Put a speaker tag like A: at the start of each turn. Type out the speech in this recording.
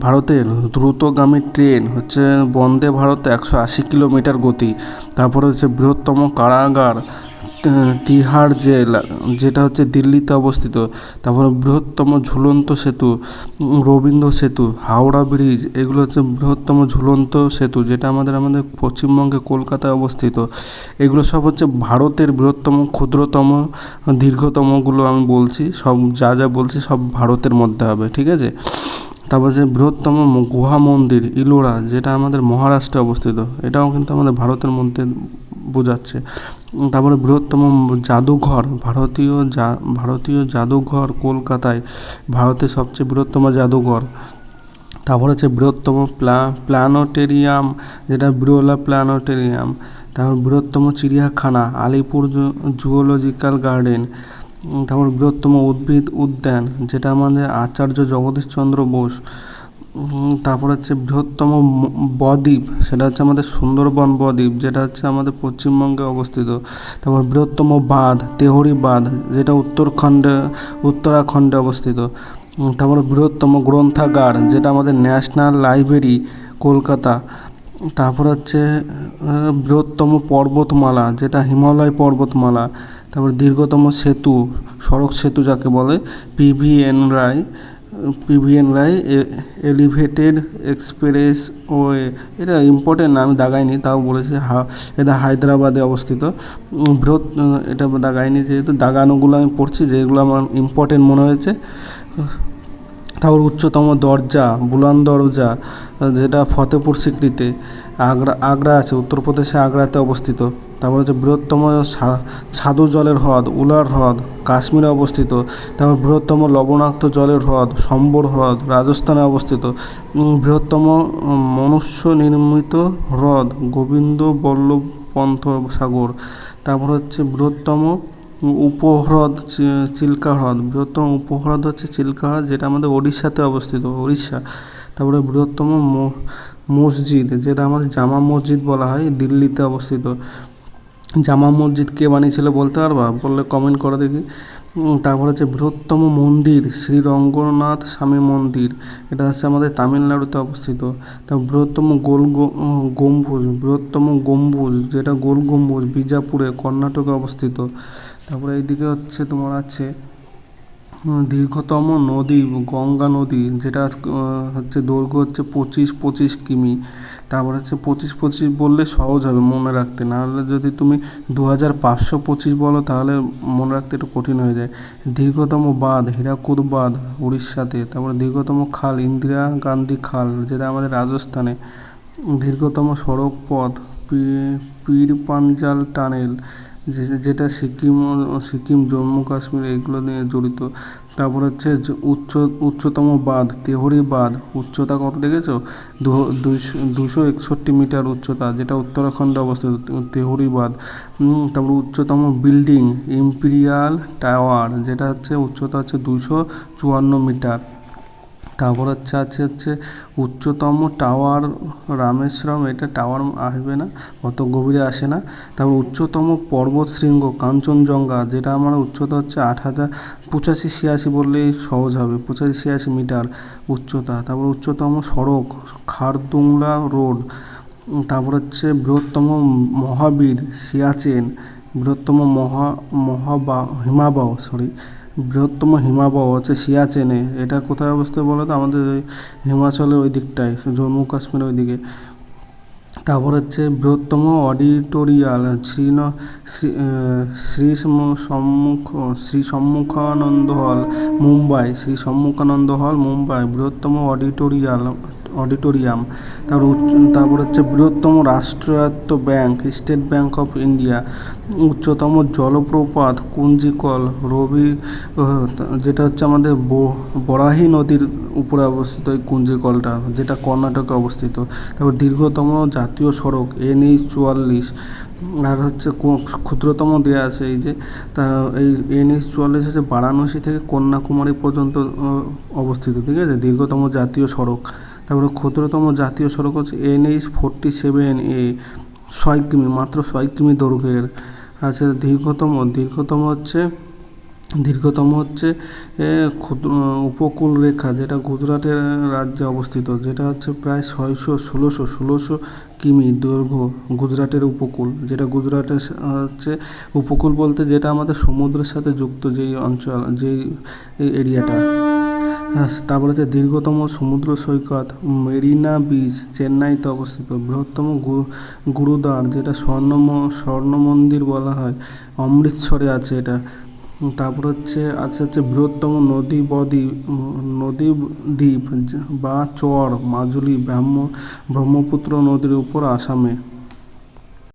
A: ভারতের দ্রুতগামী ট্রেন হচ্ছে বন্দে ভারত একশো আশি কিলোমিটার গতি। তারপরে হচ্ছে বৃহত্তম কারাগার তিহার জেল যেটা হচ্ছে দিল্লিতে অবস্থিত, তারপরে বৃহত্তম ঝুলন্ত সেতু, রবীন্দ্র সেতু, হাওড়া ব্রিজ, এগুলো হচ্ছে বৃহত্তম ঝুলন্ত সেতু, যেটা আমাদের আমাদের পশ্চিমবঙ্গে কলকাতায় অবস্থিত। এগুলো সব হচ্ছে ভারতের বৃহত্তম, ক্ষুদ্রতম, দীর্ঘতমগুলো আমি বলছি, সব যা যা বলছি সব ভারতের মধ্যে হবে, ঠিক আছে? তারপর যে বৃহত্তম গুহা মন্দির, ইলোরা, যেটা আমাদের মহারাষ্ট্রে অবস্থিত, এটাও কিন্তু আমাদের ভারতের মধ্যে বোঝাচ্ছে। তারপরে বৃহত্তম জাদুঘর, ভারতীয় যা ভারতীয় জাদুঘর কলকাতায় ভারতের সবচেয়ে বৃহত্তম জাদুঘর। তারপর হচ্ছে বৃহত্তম প্লা প্ল্যানেটেরিয়াম যেটা বিরলা প্ল্যানেটেরিয়াম তারপর বৃহত্তম চিড়িয়াখানা, আলিপুর জুওলজিক্যাল গার্ডেন। তারপর বৃহত্তম উদ্ভিদ উদ্যান, যেটা আমাদের আচার্য জগদীশচন্দ্র বোস তারপর হচ্ছে বৃহত্তম বদ্বীপ, সেটা হচ্ছে আমাদের সুন্দরবন বদ্বীপ, যেটা হচ্ছে আমাদের পশ্চিমবঙ্গে অবস্থিত। তারপর বৃহত্তম বাঁধ, তেহরি বাঁধ, যেটা উত্তরখণ্ডে, উত্তরাখণ্ডে অবস্থিত। তারপর বৃহত্তম গ্রন্থাগার, যেটা আমাদের ন্যাশনাল লাইব্রেরি, কলকাতা। তারপর হচ্ছে বৃহত্তম পর্বতমালা, যেটা হিমালয় পর্বতমালা। তারপর দীর্ঘতম সেতু, সড়ক সেতু যাকে বলে PVN Roy. PVN Roy elevated expressway এটা ইম্পর্টেন্ট আমি দাগাইনি, তাও বলেছি হা, এটা হায়দ্রাবাদে অবস্থিত। বৃহৎ এটা দাগাইনি, যেহেতু দাগানোগুলো আমি পড়ছি, যেগুলো আমার ইম্পর্টেন্ট মনে হয়েছে। তারপর উচ্চতম দরজা বুলান দরজা, যেটা ফতেপুর সিক্রিতে আগ্রা আগ্রা আছে, উত্তরপ্রদেশে আগ্রাতে অবস্থিত। তারপর হচ্ছে বৃহত্তম স্বাদু জলের হ্রদ, উলার হ্রদ, কাশ্মীরে অবস্থিত। তারপর বৃহত্তম লবণাক্ত জলের হ্রদ, সম্বর হ্রদ, রাজস্থানে অবস্থিত। বৃহত্তম মনুষ্য নির্মিত হ্রদ, গোবিন্দ বল্লভ পন্থ সাগর। তারপর হচ্ছে বৃহত্তম উপহ্রদ চিল্কা হ্রদ বৃহত্তম উপহ্রদ হচ্ছে চিল্কা হ্রদ যেটা আমাদের ওড়িশাতে অবস্থিত উড়িষ্যা তারপরে বৃহত্তম মসজিদ, যেটা আমাদের জামা মসজিদ বলা হয়, দিল্লিতে অবস্থিত। জামা মসজিদ কে বানিয়েছিল বলতে পারবা? বললে কমেন্ট করে দেখি। তারপর হচ্ছে বৃহত্তম মন্দির, শ্রী রঙ্গনাথ স্বামী মন্দির, এটা হচ্ছে আমাদের তামিলনাড়ুতে অবস্থিত। তারপর বৃহত্তম গোল গম্বুজ, বৃহত্তম গম্বুজ, যেটা গোল গম্বুজ, বিজাপুরে, কর্ণাটকে অবস্থিত। তারপরে এইদিকে হচ্ছে তোমার আছে দীর্ঘতম নদী, গঙ্গা নদী, যেটা হচ্ছে দৈর্ঘ্য হচ্ছে পঁচিশ পঁচিশ কিমি। তারপর হচ্ছে পঁচিশ পঁচিশ বললে সহজ হবে মনে রাখতে। নাহলে যদি তুমি দু হাজার পাঁচশো পঁচিশ বলো, তাহলে মনে রাখতে একটু কঠিন হয়ে যায়। দীর্ঘতম বাঁধ, হীরাকুদ বাঁধ, উড়িষ্যাতে। তারপরে দীর্ঘতম খাল, ইন্দিরা গান্ধী খাল, যেটা আমাদের রাজস্থানে। দীর্ঘতম সড়ক পথ পীর পাঞ্জাল টানেল। যেটা সিকিম সিকিম, জম্মু, কাশ্মীর এগুলো নিয়ে জড়িত। তারপর হচ্ছে উচ্চ, উচ্চতম বাঁধ, তেহরি বাঁধ, উচ্চতা কত দেখেছ? দুশো একষট্টি মিটার উচ্চতা, যেটা উত্তরাখণ্ডে অবস্থিত, তেহরি বাঁধ। তারপর উচ্চতম বিল্ডিং, ইম্পিরিয়াল টাওয়ার, যেটা হচ্ছে উচ্চতা হচ্ছে দুশো চুয়ান্ন মিটার। তারপর হচ্ছে আছে, হচ্ছে উচ্চতম টাওয়ার, রামেশ্বরম, এটা টাওয়ার আসবে না, অত গভীরে আসে না। তারপর উচ্চতম পর্বত শৃঙ্গ কাঞ্চনজঙ্ঘা, যেটা আমার উচ্চতা হচ্ছে আট হাজার পঁচাশি, ছিয়াশি বললেই সহজ হবে, পঁচাশি, ছিয়াশি মিটার উচ্চতা। তারপর উচ্চতম সড়ক খারদুংলা রোড, তারপর হচ্ছে বৃহত্তম মহাবীর, সিয়াচেন, বৃহত্তম মহা, মহাবা হিমাবাহ সরি বৃহত্তম হিমাবহ হচ্ছে সিয়াচেনে। এটা কোথায় অবস্থিত বলো তো? আমাদের ওই হিমাচলের ওই দিকটায়, জম্মু কাশ্মীরের ওই দিকে। তারপর হচ্ছে বৃহত্তম অডিটোরিয়াল, শ্রীন, শ্রী সম্মুখ শ্রী সম্মুখানন্দ হল, মুম্বাই শ্রী সম্মুখানন্দ হল, মুম্বাই। বৃহত্তম অডিটোরিয়াল অডিটোরিয়াম। তারপর তারপর হচ্ছে বৃহত্তম রাষ্ট্রায়ত্ত bank, state bank of India. উচ্চতম জলপ্রপাত কুঞ্জিকল, রবি যেটা হচ্ছে আমাদের বরাহি নদীর উপরে অবস্থিত এই কুঞ্জিকলটা, যেটা কর্ণাটকে অবস্থিত। তারপর দীর্ঘতম জাতীয় সড়ক, এনএইচ চুয়াল্লিশ। আর হচ্ছে ক্ষুদ্রতম দেওয়া আছে এই যে, তা এই এনএইচ চুয়াল্লিশ হচ্ছে বারাণসী থেকে কন্যাকুমারী পর্যন্ত অবস্থিত, ঠিক আছে? দীর্ঘতম জাতীয় সড়ক। তারপরে ক্ষুদ্রতম জাতীয় সড়ক হচ্ছে এনএইচ ফোরটি সেভেন এ, ছয় কিমি, মাত্র ছয় কিমি দৈর্ঘ্যের। আচ্ছা দীর্ঘতম দীর্ঘতম হচ্ছে দীর্ঘতম হচ্ছে ক্ষুদ্র, উপকূল রেখা যেটা গুজরাটের রাজ্যে অবস্থিত, যেটা হচ্ছে প্রায় ছয়শো, ষোলোশো ষোলোশো কিমি দৈর্ঘ্য গুজরাটের উপকূল। যেটা গুজরাটের হচ্ছে উপকূল বলতে যেটা আমাদের সমুদ্রের সাথে যুক্ত যেই অঞ্চল, যেই এরিয়াটা। তারপরে হচ্ছে দীর্ঘতম সমুদ্র সৈকত মেরিনা বিচ চেন্নাইতে অবস্থিত। বৃহত্তম গুরুদ্বার, যেটা স্বর্ণ স্বর্ণ মন্দির বলা হয়, অমৃতসরে আছে এটা। তারপর হচ্ছে, আছে হচ্ছে বৃহত্তম নদী বদ্বীপ, নদী দ্বীপ, বা চর, মাজুলি, ব্রাহ্ম, ব্রহ্মপুত্র নদীর উপর আসামে।